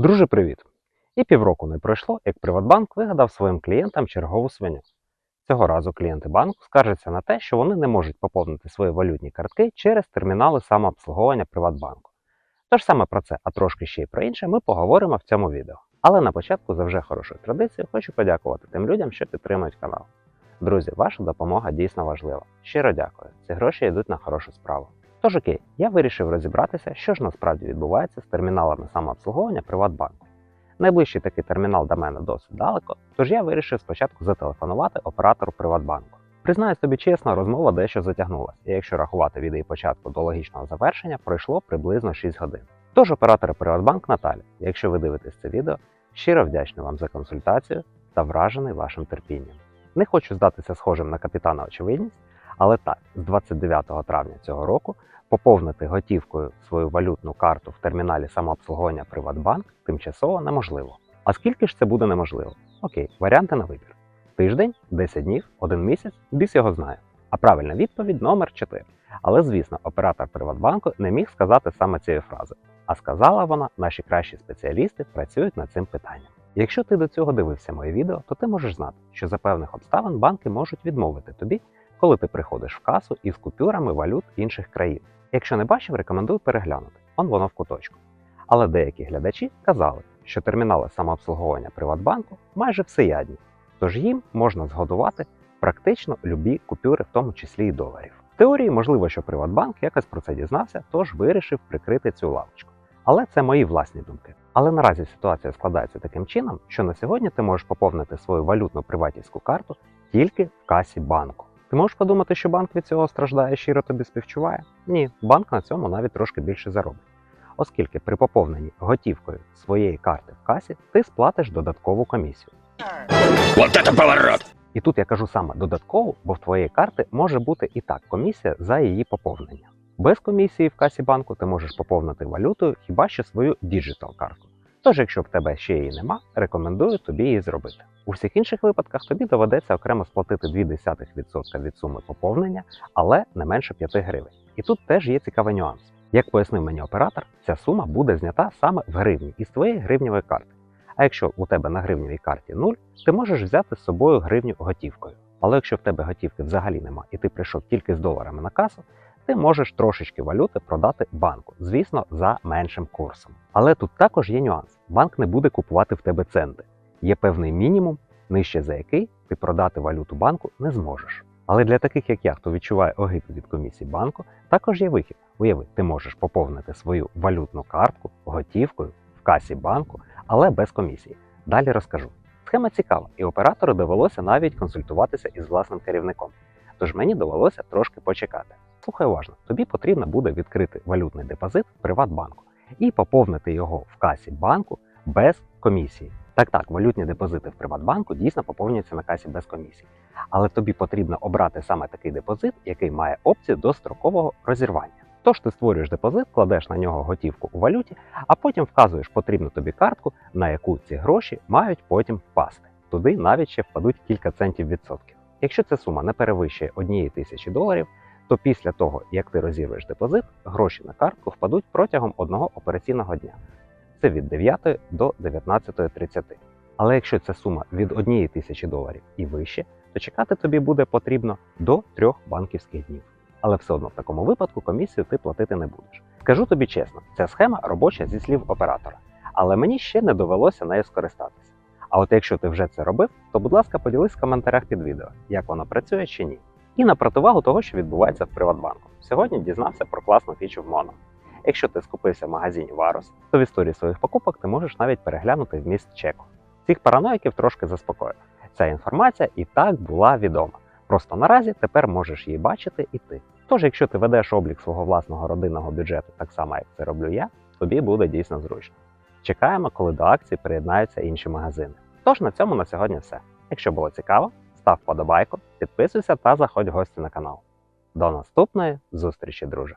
Друже, привіт! І півроку не пройшло, як Приватбанк вигадав своїм клієнтам чергову свиню. Цього разу клієнти банку скаржаться на те, що вони не можуть поповнити свої валютні картки через термінали самообслуговування Приватбанку. Тож саме про це, а трошки ще й про інше, ми поговоримо в цьому відео. Але на початку, за вже хорошою традицією, хочу подякувати тим людям, що підтримують канал. Друзі, ваша допомога дійсно важлива. Щиро дякую. Ці гроші йдуть на хорошу справу. Тож окей, я вирішив розібратися, що ж насправді відбувається з терміналами самообслуговування Приватбанку. Найближчий такий термінал до мене досить далеко, тож я вирішив спочатку зателефонувати оператору Приватбанку. Признаюсь тобі чесно, розмова дещо затягнулася, і якщо рахувати від її початку до логічного завершення, пройшло приблизно 6 годин. Тож оператор Приватбанк Наталя, якщо ви дивитесь це відео, щиро вдячний вам за консультацію та вражений вашим терпінням. Не хочу здатися схожим на капітана очевидність, але так, з 29 травня цього року поповнити готівкою свою валютну карту в терміналі самообслуговування Приватбанк тимчасово неможливо. А скільки ж це буде неможливо? Окей, варіанти на вибір: тиждень, 10 днів, один місяць, біс його знає. А правильна відповідь номер 4. Але звісно, оператор Приватбанку не міг сказати саме цієї фрази. А сказала вона, наші кращі спеціалісти працюють над цим питанням. Якщо ти до цього дивився моє відео, то ти можеш знати, що за певних обставин банки можуть відмовити тобі, коли ти приходиш в касу із купюрами валют інших країн. Якщо не бачив, рекомендую переглянути. Он воно в куточку. Але деякі глядачі казали, що термінали самообслуговування Приватбанку майже всеядні, тож їм можна згодувати практично любі купюри, в тому числі і доларів. В теорії можливо, що Приватбанк якось про це дізнався, тож вирішив прикрити цю лавочку. Але це мої власні думки. Але наразі ситуація складається таким чином, що на сьогодні ти можеш поповнити свою валютну приватівську карту тільки в касі банку. Ти можеш подумати, що банк від цього страждає щиро тобі співчуває? Ні, банк на цьому навіть трошки більше заробить. Оскільки при поповненні готівкою своєї карти в касі ти сплатиш додаткову комісію. Вот это поворот! І тут я кажу саме додаткову, бо в твоєї карти може бути і так комісія за її поповнення. Без комісії в касі банку ти можеш поповнити валютою хіба що свою діджитал картку. Тож, якщо в тебе ще її нема, рекомендую тобі її зробити. У всіх інших випадках тобі доведеться окремо сплатити 0,2% від суми поповнення, але не менше 5 гривень. І тут теж є цікавий нюанс. Як пояснив мені оператор, ця сума буде знята саме в гривні із твоєї гривневої карти. А якщо у тебе на гривневій карті 0, ти можеш взяти з собою гривню готівкою. Але якщо в тебе готівки взагалі нема і ти прийшов тільки з доларами на касу, ти можеш трошечки валюти продати банку, звісно, за меншим курсом. Але тут також є нюанс: банк не буде купувати в тебе центи. Є певний мінімум, нижче за який ти продати валюту банку не зможеш. Але для таких, як я, хто відчуває огиду від комісії банку, також є вихід. Уяви, ти можеш поповнити свою валютну картку готівкою в касі банку, але без комісії. Далі розкажу. Схема цікава, і оператору довелося навіть консультуватися із власним керівником. Тож мені довелося трошки почекати. Слухай уважно, тобі потрібно буде відкрити валютний депозит в Приватбанку і поповнити його в касі банку без комісії. Так, так, валютні депозити в Приватбанку дійсно поповнюються на касі без комісії. Але тобі потрібно обрати саме такий депозит, який має опцію до строкового розірвання. Тож ти створюєш депозит, кладеш на нього готівку у валюті, а потім вказуєш потрібну тобі картку, на яку ці гроші мають потім впасти. Туди навіть ще впадуть кілька центів відсотків. Якщо ця сума не перевищує однієї тисячі доларів, то після того, як ти розірвеш депозит, гроші на картку впадуть протягом одного операційного дня. Це від 9 до 19.30. Але якщо ця сума від 1 тисячі доларів і вище, то чекати тобі буде потрібно до трьох банківських днів. Але все одно в такому випадку комісію ти платити не будеш. Скажу тобі чесно, ця схема робоча зі слів оператора, але мені ще не довелося нею скористатися. А от якщо ти вже це робив, то будь ласка, поділись в коментарях під відео, як воно працює чи ні. І на противагу того, що відбувається в Приватбанку. Сьогодні дізнався про класну фічу в Моно. Якщо ти скупився в магазині Варус, то в історії своїх покупок ти можеш навіть переглянути вміст чеку. Цих параноїків трошки заспокоїв. Ця інформація і так була відома. Просто наразі тепер можеш її бачити і ти. Тож, якщо ти ведеш облік свого власного родинного бюджету так само, як це роблю я, тобі буде дійсно зручно. Чекаємо, коли до акції приєднаються інші магазини. Тож на цьому на сьогодні все. Якщо було цікаво, став вподобайку, підписуйся та заходь в гості на канал. До наступної зустрічі, друже!